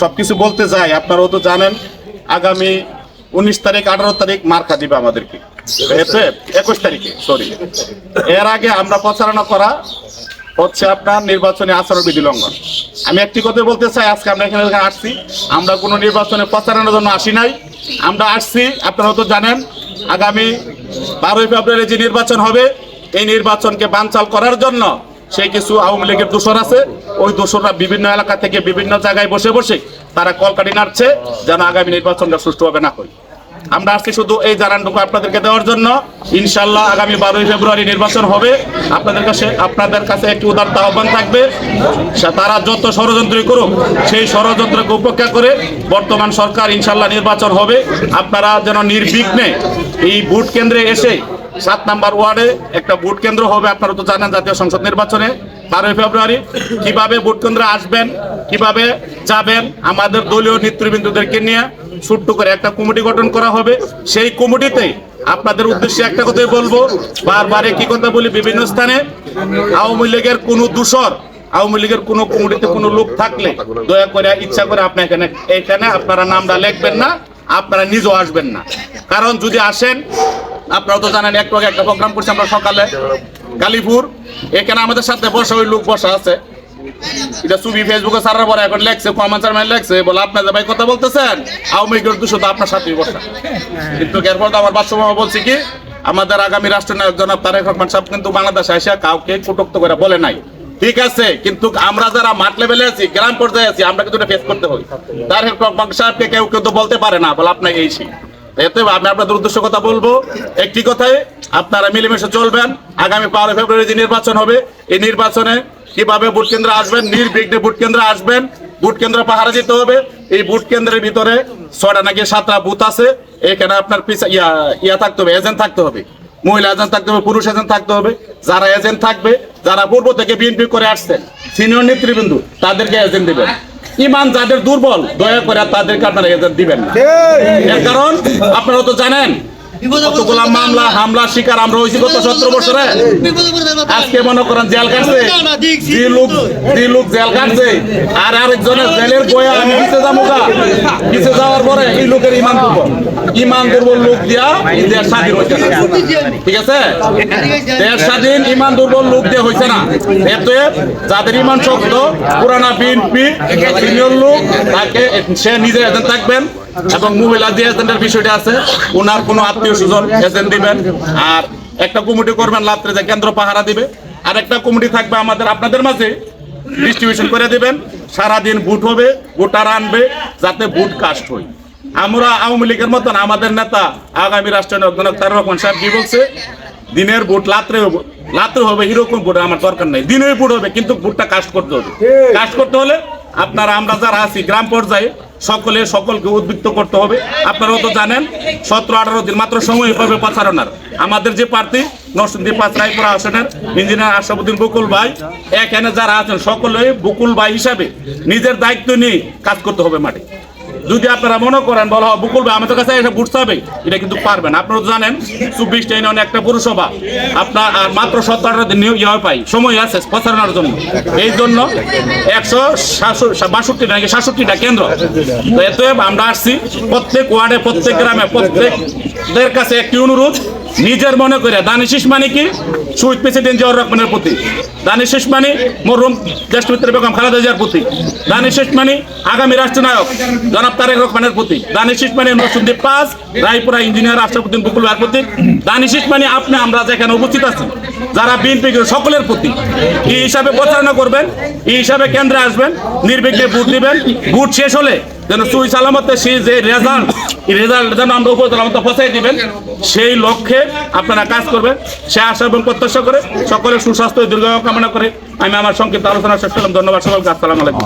সবকিছু বলতে যাই আপনারাও তো জানেন, আগামী উনিশ তারিখ, আঠারো তারিখ মার্কা দিবে আমাদেরকে। একুশ তারিখে সরি এর আগে আমরা প্রচারণা করা হচ্ছে আপনার নির্বাচনী আচরণবিধি লঙ্ঘন। আমি একটি কথা বলতে চাই, আজকে আমরা এখানে আসছি। আমরা কোনো নির্বাচনে প্রচারণার জন্য আসি নাই। আমরা আসছি, আপনারা তো জানেন, আগামী বারোই ফেব্রুয়ারি যে নির্বাচন হবে, এই নির্বাচনকে বানচাল করার জন্য সেই কিছু আওয়ামী লীগের দোষর আছে। ওই দোষররা বিভিন্ন এলাকা থেকে বিভিন্ন জায়গায় বসে বসে তারা কলকাটি নাড়ছে যেন আগামী নির্বাচনটা সুষ্ঠুভাবে না হয়। আমরা আজকে শুধু এই জানানটুকু আপনাদেরকে দেওয়ার জন্য। ইনশাল্লাহ আগামী বারোই ফেব্রুয়ারি নির্বাচন হবে। আপনাদের কাছে আপনাদের কাছে একটি উদারতা আহ্বান থাকবে। তারা যত ষড়যন্ত্রই করুক, সেই ষড়যন্ত্রকে উপেক্ষা করে বর্তমান সরকার ইনশাল্লাহ নির্বাচন হবে। আপনারা যেন নির্বিঘ্নে এই ভোট কেন্দ্রে এসে সাত নাম্বার ওয়ার্ডে একটা ভোট কেন্দ্র হবে, আপনারা তো জানেন জাতীয় সংসদ নির্বাচনে। বারোই ফেব্রুয়ারি কীভাবে ভোট কেন্দ্রে আসবেন, কীভাবে যাবেন, আমাদের দলীয় নেতৃবৃন্দদেরকে নিয়ে ছোট্ট করে একটা কমিটি গঠন করা হবে। সেই কমিটিতে আপনাদের উদ্দেশ্যে একটা কথাই বলব, বারবার কি কথা বলি, বিভিন্ন স্থানে আওয়ামী লীগের কোনো দূষর, আওয়ামী লীগের কোনো কমিটিতে কোনো লোক থাকলে দয়া করে ইচ্ছা করে আপনি এখানে এখানে আপনারা নামটা লিখবেন না, আপনারা নিজেও আসবেন না। কারণ যদি আসেন, আপনারা তো জানেন, একটু আগে একটা প্রোগ্রাম করছি আমরা সকালে, কালীপুর। এখানে আমাদের সাথে বসা ওই লোক বসা আছে। এটা ফেসবুকে পরে এখন লেখছে চারমেন্ট লেখছে, বলে ভাই কথা বলতেছেন, আওয়ামী লীগের দুশো তো আপনার সাথেই বসা। কিন্তু এরপর তো আমার কি, আমাদের আগামী রাষ্ট্রনায়ক জনাব তারেক রহমান সাহেব কিন্তু বাংলাদেশে এসে কাউকে কটুক্ত করে বলে নাই। ঠিক আছে, কিন্তু আমরা যারা মাঠ লেভেলে আছি, গ্রাম পর্যায়ে আছি, আমরা কিন্তু ফেস করতে হই। তারেক রহমান সাহেবকে কেউ কেউ তো বলতে পারে না, বলে, আপনাকে এতে আমি আপনাদের উদ্দেশ্য কথা বলব। একটি কথাই আপনারা মিলেমিশে চলবেন। আগামী বারো ফেব্রুয়ারি যে নির্বাচন হবে, এই নির্বাচনে কীভাবে ভোট কেন্দ্রে আসবেন, নির্বিঘ্নে ভোট কেন্দ্রে আসবেন, ভোট কেন্দ্র পাহারা দিতে হবে, এই ভোট কেন্দ্রের ভিতরে ছয়টা নাকি সাতটা বুথ আছে, এখানে আপনার পিছা ইয়া ইয়া থাকতে হবে, এজেন্ট থাকতে হবে। মহিলা এজেন্ট থাকতে হবে, পুরুষ এজেন্ট থাকতে হবে। যারা এজেন্ট থাকবে, যারা পূর্ব থেকে বিএনপি করে আসছেন, সিনিয়র নেতৃবৃন্দ, তাদেরকে এজেন্ট দিবেন। ইমান যাদের দুর্বল দয়া করে তাদেরকে আপনারা দিবেন না। এর কারণ আপনারা তো জানেন কতগুলা মামলা হামলা শিকার আমরা হয়েছি গত সতেরো বছরে। আজকে মনে করেন জেল কাটছে যে লোক যে লোক জেল কাটছে আর আরেকজনের জেলের বয়ে আমি পিছে যাব গা। যাওয়ার পরে এই লোকের ইমান দুর্বল ইমান দুর্বল লোক দিয়া দেশ স্বাধীন হয়েছে ঠিক আছে? দেশ স্বাধীন ইমান দুর্বল লোক দিয়ে হয়েছে না। যাদের ইমান শক্ত পুরানা বিএনপি সিনিয়র লোক তাকে সে নিজে থাকবেন। এবং মহিলা যে এজেন্টের বিষয়টা আছে ওনার কোনো আত্মীয় স্বজন এজেন্ট দিবেন আর একটা কমিটি করবেন রাত্রে যে কেন্দ্র পাহারা দিবে আর একটা কমিটি থাকবে আমাদের আপনাদের মাঝে ডিস্ট্রিবিউশন করে দিবেন সারাদিন ভোট হবে ভোটার আনবে যাতে ভোট কাস্ট হয়। আমরা আওয়ামী লীগের মতন আমাদের নেতা আগামী রাষ্ট্রীয় জনক তার রহমান সাহেব কি বলছে? দিনের ভোট রাত্রে হবে রাত্রে হবে এরকম ভোট আমার দরকার নেই। দিনে ভোট হবে কিন্তু ভোটটা কাস্ট করতে হবে। কাস্ট করতে হলে আপনারা আমরা যারা আছি গ্রাম পর্যায়ে সকলে সকলকে উদ্বৃত্ত করতে হবে। আপনারাও তো জানেন, সতেরো, আঠারো দিন মাত্র সময় হবে প্রচারণার। আমাদের যে প্রার্থী নরসিংদী পাঁচ রায়পুরা আসনের ইঞ্জিনিয়ার আশাবুদ্দিন বকুল ভাই, এখানে যারা আছেন, সকলে বকুল ভাই হিসাবে নিজের দায়িত্ব নিয়ে কাজ করতে হবে মাঠে। যদি আপনারা মনে করেন, বলো বুকুল ভাই, আমাদের কাছে এটা বুঝতে এটা কিন্তু পারবেন আপনারা জানেন চব্বিশটা অনেক একটা পুরসভা। আপনার, আর মাত্র সত্তর দিন ইয়ে পাই সময় আছে প্রচারণার জন্য। এই জন্য একশো বাষট্টি নাকি সাতষট্টিটা কেন্দ্র। এতে আমরা আসছি, প্রত্যেক ওয়ার্ডে, প্রত্যেক গ্রামে প্রত্যেকদের কাছে একটি অনুরোধ নিজের মনে করে দানিশিস মানে কি? শহীদ প্রেসিডেন্ট জিয়াউর রহমানের প্রতি। দানিশিস মানে মরহুম দেশমিত্র বেগম খালেদা জিয়ার প্রতি। দানিশিস মানে আগামী রাষ্ট্রনায়ক জনাব তারেক রহমানের প্রতি। দানিশিস মানে নরসিংদী পাস, রায়পুরা ইঞ্জিনিয়ার আশরাফুদ্দিন বকুল ভাইয়ের প্রতি দানিশিস মানে আপনি, আমরা যেখানে উপস্থিত আছি, যারা বিএনপি সকলের প্রতি। এই হিসাবে প্রচারণা করবেন, এই হিসাবে কেন্দ্রে আসবেন, নির্বিঘ্নে ভোট দিবেন। ভোট শেষ হলে যেন সুই সালামতে সেই যে রেজাল্ট রেজাল্ট যেন আমরা উপর সালামতে ফসাই দিবেন, সেই লক্ষ্যে আপনারা কাজ করবেন। সে আশা এবং প্রত্যাশা করে সকলের সুস্বাস্থ্য দীর্ঘ কামনা করে আমি আমার সংক্ষিপ্ত আলোচনা শেষ করলাম। ধন্যবাদ সকলকে আসসালাম আলাইকুম।